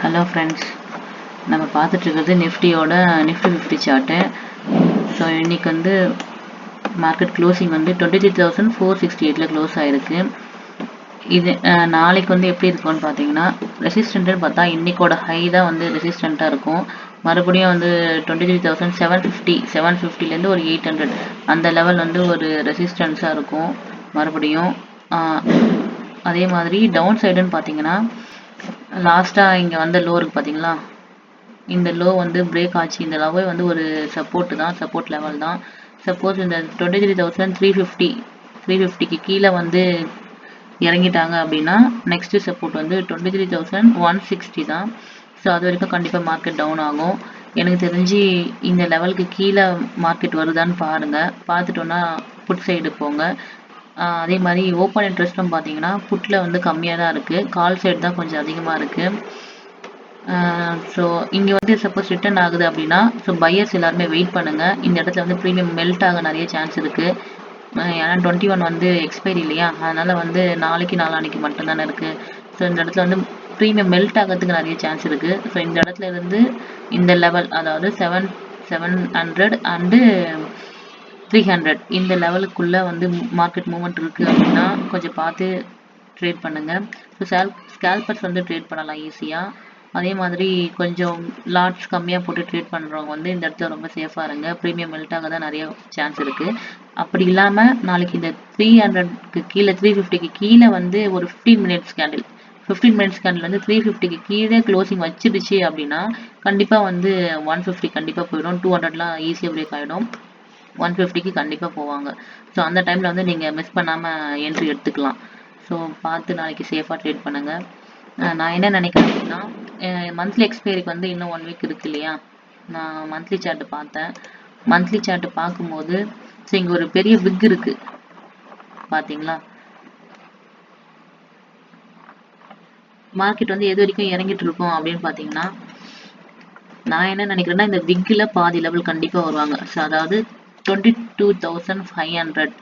Hello friends நம்ம பார்த்துட்ருக்கிறது நிஃப்டியோட Nifty fifty chart so இன்னைக்கு வந்து மார்க்கெட் க்ளோசிங் வந்து twenty three thousand four sixty எயிட்டில் க்ளோஸ் ஆகிருக்கு இது நாளைக்கு வந்து எப்படி இருக்கும்னு பார்த்தீங்கன்னா ரெசிஸ்டண்ட்டுன்னு பார்த்தா இன்னைக்கோட ஹை தான் வந்து ரெசிஸ்டண்ட்டாக இருக்கும். மறுபடியும் வந்து twenty three thousand seven fifty seven ஃபிஃப்டிலேருந்து ஒரு எயிட் ஹண்ட்ரட் அந்த லெவல் வந்து ஒரு ரெசிஸ்டன்ஸாக இருக்கும். மறுபடியும் அதே மாதிரி டவுன் சைடுன்னு பார்த்தீங்கன்னா லாஸ்ட்டாக இங்கே வந்த லோ இருக்கு பார்த்தீங்களா இந்த லோ வந்து பிரேக் ஆச்சு. இந்த லோவே வந்து ஒரு சப்போர்ட் தான் சப்போர்ட் லெவல் தான். சப்போஸ் இந்த twenty three thousand three fifty three ஃபிஃப்டிக்கு கீழே வந்து இறங்கிட்டாங்க அப்படின்னா நெக்ஸ்ட் சப்போர்ட் வந்து twenty three thousand one sixty தான். ஸோ அது வரைக்கும் கண்டிப்பாக மார்க்கெட் டவுன் ஆகும். எனக்கு தெரிஞ்சு இந்த லெவலுக்கு கீழே மார்க்கெட் வருதான்னு பாருங்கள் பார்த்துட்டோன்னா புட் சைடு போங்க. அதே மாதிரி ஓப்பன் இன்ட்ரெஸ்ட்டும் பார்த்தீங்கன்னா புட்டில் வந்து கம்மியாக தான் இருக்குது கால் சைடு தான் கொஞ்சம் அதிகமாக இருக்குது ஸோ இங்கே வந்து சப்போஸ் ரிட்டர்ன் ஆகுது அப்படின்னா ஸோ பையர்ஸ் எல்லாருமே வெயிட் பண்ணுங்கள் இந்த இடத்துல வந்து ப்ரீமியம் மெல்ட் ஆக நிறைய சான்ஸ் இருக்குது ஏன்னா டுவெண்ட்டி ஒன் வந்து எக்ஸ்பைரி இல்லையா? அதனால் வந்து நாளைக்கு நாளான்னைக்கு மட்டும்தானே இருக்குது ஸோ இந்த இடத்துல வந்து ப்ரீமியம் மெல்ட் ஆகிறதுக்கு நிறைய சான்ஸ் இருக்குது ஸோ இந்த இடத்துல இருந்து இந்த லெவல் அதாவது seven seven hundred and three hundred இந்த லெவலுக்குள்ளே வந்து மார்க்கெட் மூவ்மெண்ட் இருக்குது அப்படின்னா கொஞ்சம் பார்த்து ட்ரேட் பண்ணுங்கள் ஸோ சேல் ஸ்கேல்பர்ஸ் வந்து ட்ரேட் பண்ணலாம் ஈஸியாக அதே மாதிரி கொஞ்சம் லாட்ஸ் கம்மியாக போட்டு ட்ரேட் பண்ணுறவங்க வந்து இந்த இடத்துல ரொம்ப சேஃபாக இருங்க. ப்ரீமியம் மெல்ட்டாக தான் நிறைய சான்ஸ் இருக்குது அப்படி இல்லாமல் நாளைக்கு இந்த த்ரீ ஹண்ட்ரட்க்கு கீழே த்ரீ ஃபிஃப்டிக்கு கீழே வந்து ஒரு fifteen minutes candle fifteen minutes candle வந்து த்ரீ ஃபிஃப்டிக்கு கீழே க்ளோசிங் வச்சிருச்சு அப்படின்னா கண்டிப்பாக வந்து ஒன் ஃபிஃப்டி கண்டிப்பாக போயிடும். டூ ஹண்ட்ரட்லாம் ஈஸியாக பிரேக் ஆகிடும் ஒன் ஃபிஃப்டிக்கு கண்டிப்பாக போவாங்க. ஸோ அந்த டைமில் வந்து நீங்கள் மிஸ் பண்ணாமல் என்ட்ரி எடுத்துக்கலாம். ஸோ பார்த்து நாளைக்கு சேஃபாக ட்ரேட் பண்ணுங்கள் நான் என்ன நினைக்கிறேன் அப்படின்னா மந்த்லி எக்ஸ்பைரிக்கு வந்து இன்னும் ஒன் வீக் இருக்கு இல்லையா? நான் மந்த்லி சார்ட் பார்த்தேன். மந்த்லி சார்ட் பார்க்கும்போது ஸோ இங்கே ஒரு பெரிய பிக் இருக்கு. பார்த்தீங்களா மார்க்கெட் வந்து எது வரைக்கும் இறங்கிட்டு இருக்கும் அப்படின்னு பார்த்தீங்கன்னா நான் என்ன நினைக்கிறேன்னா இந்த விக்கில் பாதி லெவல் கண்டிப்பாக வருவாங்க. ஸோ அதாவது twenty two thousand five hundred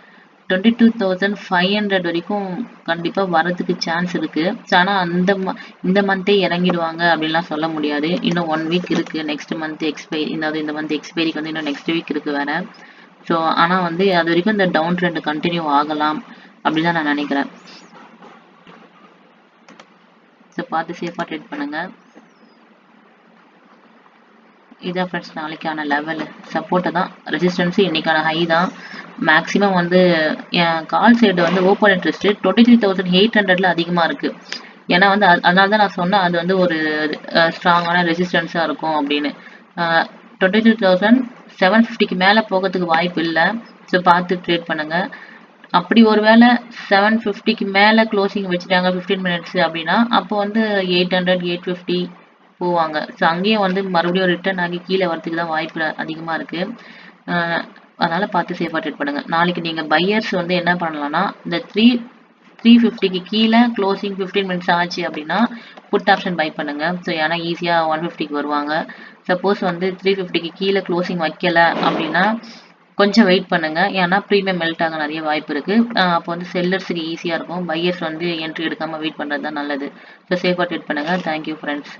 twenty two thousand five hundred வரைக்கும் கண்டிப்பாக வரதுக்கு சான்ஸ் இருக்குது ஸோ ஆனால் அந்த ம- இந்த மந்த்தே இறங்கிடுவாங்க அப்படின்லாம் சொல்ல முடியாது. இன்னும் ஒன் வீக் இருக்குது நெக்ஸ்ட் மந்த் எக்ஸ்பைரி அதாவது இந்த மந்த் எக்ஸ்பைரிக்கு வந்து இன்னும் நெக்ஸ்ட் வீக் இருக்குது வேறு. ஸோ ஆனால் வந்து அது வரைக்கும் இந்த டவுன் ட்ரெண்ட் கண்டினியூ ஆகலாம் அப்படின்னு தான் நான் நினைக்கிறேன். ஸோ பார்த்து சேஃபாக ட்ரேட் பண்ணுங்கள் இதான் ஃப்ரெண்ட்ஸ் நாளைக்கான லெவலு சப்போர்ட்டு தான் ரெசிஸ்டன்ஸு இன்னைக்கான ஹை தான். மேக்ஸிமம் வந்து என் கால் சைடு வந்து open interest twenty three thousand eight ஹண்ட்ரட்ல அதிகமாக இருக்குது ஏன்னா வந்து அதனால தான் நான் சொன்னேன் அது வந்து ஒரு ஸ்ட்ராங்கான ரெசிஸ்டன்ஸாக இருக்கும் அப்படின்னு. டுவெண்ட்டி த்ரீ தௌசண்ட் செவன் ஃபிஃப்டிக்கு மேலே போகிறதுக்கு வாய்ப்பு இல்லை. ஸோ பார்த்து ட்ரேட் பண்ணுங்கள் அப்படி ஒருவேளை செவன் ஃபிஃப்டிக்கு மேலே க்ளோசிங் வச்சுட்டாங்க ஃபிஃப்டீன் மினிட்ஸ் அப்படின்னா அப்போ வந்து எயிட் ஹண்ட்ரட் எயிட் ஃபிஃப்டி போவாங்க. ஸோ அங்கேயும் வந்து மறுபடியும் ரிட்டர்ன் ஆகி கீழே வரதுக்கு தான் வாய்ப்பு அதிகமாக இருக்குது அதனால் பார்த்து சேஃபாக ட்ரேட் பண்ணுங்கள் நாளைக்கு நீங்கள் பையர்ஸ் வந்து என்ன பண்ணலாம்னா இந்த த்ரீ த்ரீ ஃபிஃப்டிக்கு கீழே க்ளோசிங் ஃபிஃப்டீன் மினிட்ஸ் ஆச்சு அப்படின்னா புட் ஆப்ஷன் பை பண்ணுங்கள் ஸோ ஏன்னா ஈஸியாக ஒன் ஃபிஃப்டிக்கு வருவாங்க. சப்போஸ் வந்து த்ரீ ஃபிஃப்டிக்கு கீழே க்ளோசிங் வைக்கல அப்படின்னா கொஞ்சம் வெயிட் பண்ணுங்க. ஏன்னா ப்ரீமியம் மெல்ட் ஆக நிறைய வாய்ப்பு இருக்கு. அப்போ வந்து செல்லர்ஸுக்கு ஈஸியாக இருக்கும். பையர்ஸ் வந்து என்ட்ரி எடுக்காமல் வெயிட் பண்ணுறது தான் நல்லது. ஸோ சேஃபாக ட்ரேட் பண்ணுங்க. Thank you friends